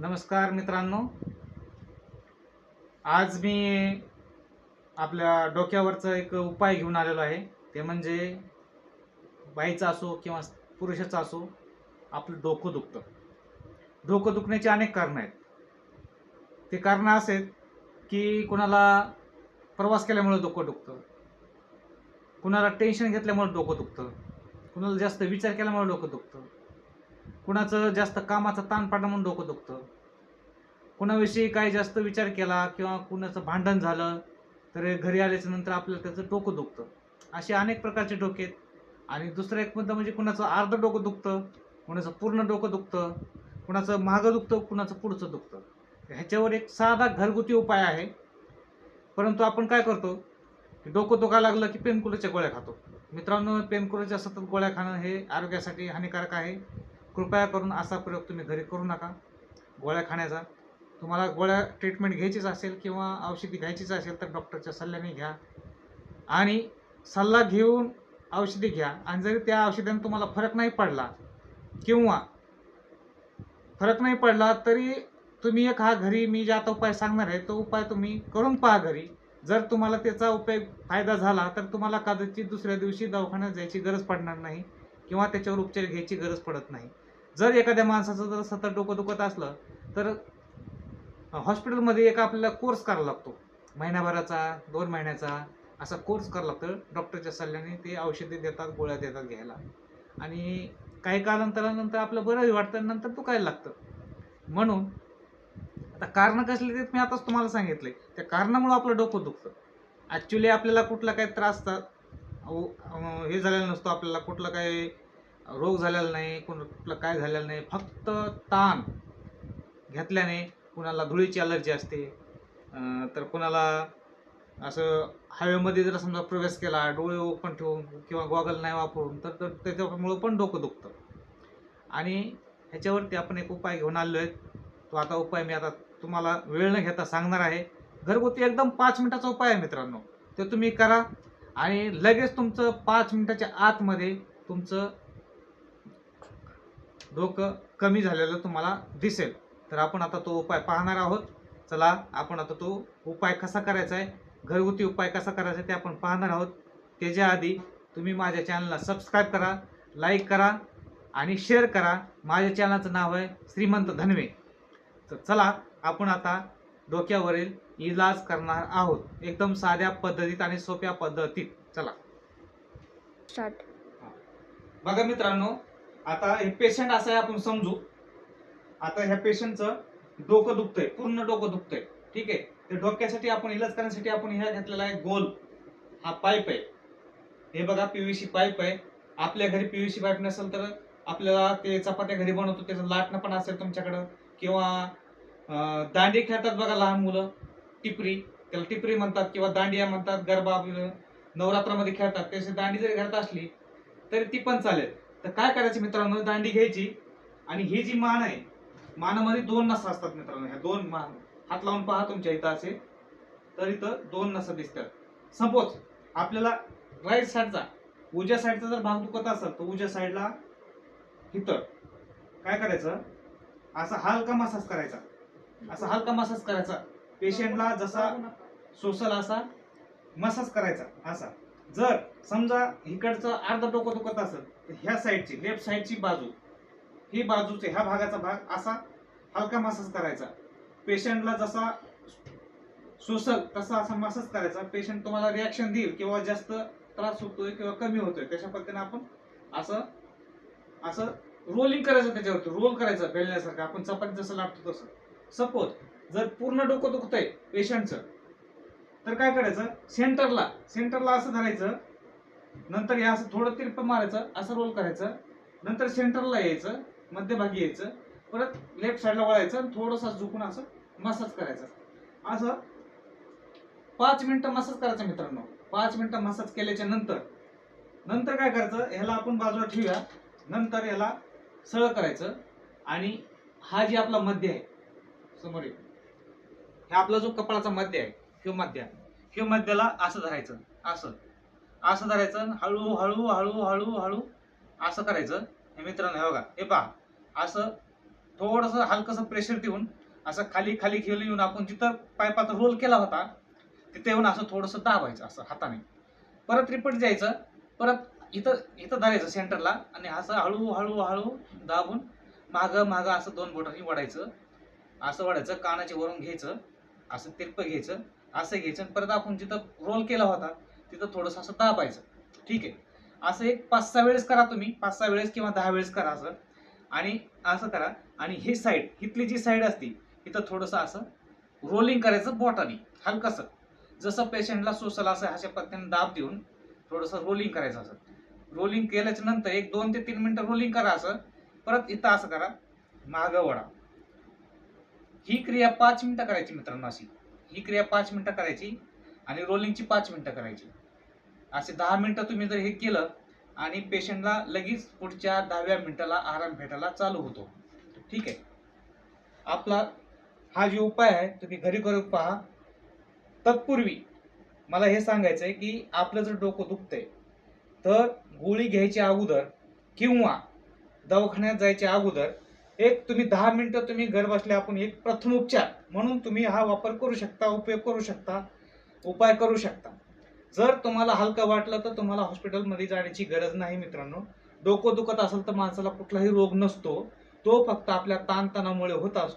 नमस्कार मित्रांनो. आज मी आपल्या डोक्यावरचा एक उपाय घेऊन आलेलो आहे. ते म्हणजे बाईचा असो किंवा पुरुषाचा असो आपलं डोकं दुखतं. डोकं दुखण्याची अनेक कारणं आहेत. ते कारणं असे आहेत की कुणाला प्रवास केल्यामुळे डोकं दुखतं. कुणाला टेन्शन घेतल्यामुळे डोकं दुखतं. कुणाला जास्त विचार केल्यामुळे डोकं दुखतं. कुणाचं जास्त कामाचा ताण म्हणून डोकं दुखतं. कुणाविषयी काही जास्त विचार केला किंवा कुणाचं भांडण झालं तर घरी आल्याच्यानंतर आपल्याला त्याचं डोकं दुखतं. असे अनेक प्रकारचे डोके आहेत. आणि दुसरं एक मुद्दा म्हणजे कुणाचं अर्ध डोकं दुखतं कुणाचं पूर्ण डोकं दुखतं कुणाचं मागं दुखतं कुणाचं पुढचं दुखतं. ह्याच्यावर एक साधा घरगुती उपाय आहे. परंतु आपण काय करतो? की डोकं दुखायला लागलं की पेनकुलरच्या गोळ्या खातो. मित्रांनो पेनकुलरच्या सतत गोळ्या खाणं हे आरोग्यासाठी हानिकारक आहे. कृपया करून असा प्रयोग तुम्ही घरी करू नका. गोळ्या खाण्याचा. तुम्हाला गोळ्या ट्रीटमेंट घ्यायचीच असेल किंवा औषधी घ्यायचीच असेल तर डॉक्टरच्या सल्ल्याने घ्या. आणि सल्ला घेऊन औषधी घ्या. आणि जरी त्या औषधाने तुम्हाला फरक नाही पडला किंवा फरक नाही पडला तरी तुम्ही एक हा घरी मी जे आता उपाय सांगणार आहे तो उपाय तुम्ही करून पहा घरी. जर तुम्हाला त्याचा उपयोग फायदा झाला तर तुम्हाला कदाचित दुसऱ्या दिवशी दवाखान्यात जायची गरज पडणार नाही. किंवा त्याच्यावर उपचार घ्यायची गरज पडत नाही. जर एखाद्या माणसाचं जर सतत डोकं दुखत असलं तर हॉस्पिटलमध्ये एक आपल्याला कोर्स करावा लागतो. महिन्याभराचा दोन महिन्याचा असा कोर्स करावा लागतो. डॉक्टरच्या सल्ल्याने ते औषधे देतात गोळ्या देतात घ्यायला. आणि काही कालांतरानंतर आपलं बरंही वाटतं नंतर दुखायला लागतं. म्हणून आता कारणं कसली ते मी आताच तुम्हाला सांगितले. त्या कारणामुळं आपलं डोकं दुखतं. ॲक्च्युली आपल्याला कुठला काही त्रास हे झालेला नसतो. आपल्याला कुठलं काही रोग झालेला नाही कुठलं काय झालेलं नाही. फक्त ताण घेतल्याने कुणाला धुळीची अलर्जी असते. तर कुणाला असं हवेमध्ये जर समजा प्रवेश केला डोळे ओपन ठेवून किंवा गॉगल नाही वापरून तर तर त्याच्यामुळं पण डोकं दुखतं. आणि ह्याच्यावरती आपण एक उपाय घेऊन आलो आहे तो आता उपाय मी आता तुम्हाला वेळ न घेता सांगणार आहे. घरगुती एकदम पाच मिनटाचा उपाय आहे मित्रांनो. ते तुम्ही करा. आणि लगेच तुमचं पाच मिनिटाच्या आतमध्ये तुमचं डोकं कमी झालेलं तुम्हाला दिसेल. तर आपण आता तो उपाय पाहणार आहोत. चला आपण आता तो उपाय कसा करायचा आहे? घरगुती उपाय कसा करायचा आहे ते आपण पाहणार आहोत. त्याच्या आधी तुम्ही माझ्या चॅनलला सबस्क्राईब करा लाईक करा आणि शेअर करा. माझ्या चॅनलचं नाव आहे श्रीमंत धनवे. तर चला आपण आता डोक्यावरील इलाज करणार आहोत. एकदम साध्या पद्धतीत आणि सोप्या पद्धतीत. चला. स्टार्ट बघा मित्रांनो आता हे पेशंट असं आहे आपण समजू. आता ह्या पेशंटचं डोकं दुखतंय पूर्ण डोकं दुखतंय. ठीक आहे? ते डोक्यासाठी आपण इलाज करण्यासाठी आपण ह्या घेतलेला आहे गोल. हा पाईप आहे. हे बघा पीव्हीसी पाईप आहे. आपल्या घरी पीव्हीसी पाईप नसेल तर आपल्याला ते चपात्या घरी बनवतो त्याचं लाटणं पण असेल तुमच्याकडं. किंवा दांडी खेळतात बघा लहान मुलं. टिपरी. त्याला टिपरी म्हणतात किंवा दांडिया म्हणतात गरबा नवरात्रामध्ये खेळतात. त्याची दांडी जरी खेळत असली तरी ती पण चालेल. तर काय करायचं मित्रांनो? दांडी घ्यायची आणि ही जी मान आहे मानामध्ये दोन नसा असतात मित्रांनो. ह्या दोन मान हात लावून पहा तुमच्या इथं असे. तर इथं दोन नसा दिसतात. सपोज आपल्याला राईट साईडचा उजव्या साईडचा जर भाग दुखत असेल तर उजव्या साईडला इथं काय करायचं? असा हलका मसाज करायचा. असा हलका मसाज करायचा. पेशंटला जसा सोसल असा मसाज करायचा असा. जर समजा इकडचं अर्ध डोकं दुखत असेल तर ह्या साईडची लेफ्ट साईडची बाजू ही बाजूचे ह्या भागाचा भाग असा हलका मसाज करायचा. पेशंटला जसा सोसल तसा असा मसाज करायचा. पेशंट तुम्हाला रिॲक्शन देईल किंवा जास्त त्रास होतोय किंवा कमी होतोय तशा पद्धतीने आपण असं असं रोलिंग करायचं त्याच्यावरती. रोल करायचं बेलण्यासारखं. आपण चपाती जसं लाटतो तसं. सपोज जर पूर्ण डोकं दुखतंय पेशंटचं तर काय करायचं? सेंटरला सेंटरला असं धरायचं नंतर हे असं थोडं तिरपं मारायचं असं रोल करायचं नंतर सेंटरला यायचं मध्यभागी यायचं परत लेफ्ट साईडला वळायचं आणि थोडंसं झुकून असं मसाज करायचं. असं पाच मिनटं मसाज करायचं मित्रांनो. पाच मिनटं मसाज केल्याच्यानंतर नंतर काय करायचं? ह्याला आपण बाजूला ठेवूया. नंतर याला सरळ करायचं. आणि हा जे आपला मध्य आहे समोर ये. हे आपला जो कपाळाचा मध्य आहे किंवा मध्य किंवा मध्याला असं धरायचं असं. असं धरायचं हळू हळू हळू हळू हळू असं करायचं. हे मित्रांनो हे बघा. हे पहा. असं थोडंसं हलकंसं प्रेशर देऊन असं खाली खाली घेऊन येऊन आपण जिथं पायपाचा रोल केला होता तिथे येऊन असं थोडंसं दाबायचं असं हाताने. परत रिपीट द्यायचं परत इथं इथं धरायचं सेंटरला आणि असं हळू हळू हळू दाबून मागं मागं असं दोन बोटांनी वडायचं असं वाढायचं कानाचे वरून घ्यायचं असं तिरपं घ्यायचं असं घ्यायचं आणि परत आपण जिथं रोल केला होता तिथं थोडंसं असं दाबायचं. ठीक आहे? असं एक पाच सहा वेळेस करा तुम्ही. पाच सहा वेळेस किंवा दहा वेळेस करा असं. आणि असं करा. आणि ही साईड इथली जी साईड असते इथं थोडंसं असं रोलिंग करायचं बोटाने हलकंसं. जसं पेशंटला सोसल असं अशा पद्धतीने दाब देऊन थोडंसं रोलिंग करायचं असं. रोलिंग केल्याच्यानंतर एक दोन ते तीन मिनिटं रोलिंग करा असं. परत इथं असं करा. मागं वडा ही क्रिया पाच मिनिटं करायची मित्रांनो अशी. ही क्रिया पाच मिनिटं करायची आणि रोलिंगची पाच मिनिटं करायची. असे दहा मिनिटं तुम्ही जर हे केलं आणि पेशंटला लगेच पुढच्या दहाव्या मिनिटाला आराम भेटायला चालू होतो. ठीक आहे? आपला हा जो उपाय आहे तुम्ही घरी करून पहा. तत्पूर्वी मला हे सांगायचं आहे की आपलं जर डोकं दुखतंय तर गोळी घ्यायच्या अगोदर किंवा दवाखान्यात जायच्या अगोदर एक तुम्ही दहा मिनटं तुम्ही घर बसल्या आपण एक प्रथमोपचार म्हणून तुम्ही हा वापर करू शकता उपयोग करू शकता उपाय करू शकता. जर तुम्हाला हलकं वाटलं तर तुम्हाला हॉस्पिटलमध्ये जाण्याची गरज नाही मित्रांनो. डोकं दुखत असेल तर माणसाला कुठलाही रोग नसतो. तो फक्त आपल्या ताणतणामुळे होत असतो.